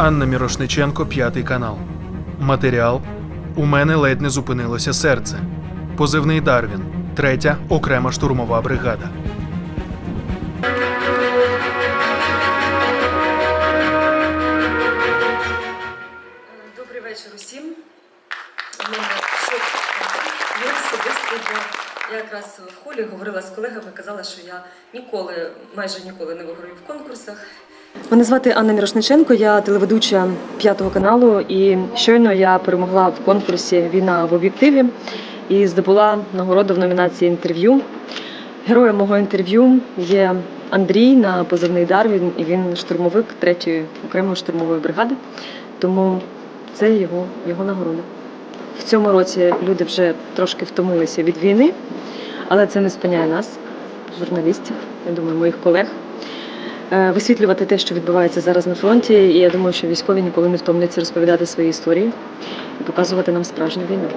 Анна Мірошниченко, п'ятий канал. Матеріал У мене ледь не зупинилося серце. Позивний Дарвін. Третя окрема штурмова бригада. Добрий вечір усім. Я якраз в холі говорила з колегами, казала, що я ніколи, майже ніколи не виграю в конкурсах. Мене звати Анна Мірошниченко, я телеведуча п'ятого каналу, і щойно я перемогла в конкурсі Війна в об'єктиві і здобула нагороду в номінації інтерв'ю. Героєм мого інтерв'ю є Андрій на позивний Дарвін, і він штурмовик третьої окремої штурмової бригади. Тому це його, його нагорода. В цьому році люди вже трошки втомилися від війни, але це не спиняє нас, журналістів, я думаю, моїх колег. Е, Висвітлювати те, що відбувається зараз на фронті, і я думаю, що військові ніколи не втомляться розповідати свої історії і показувати нам справжню війну.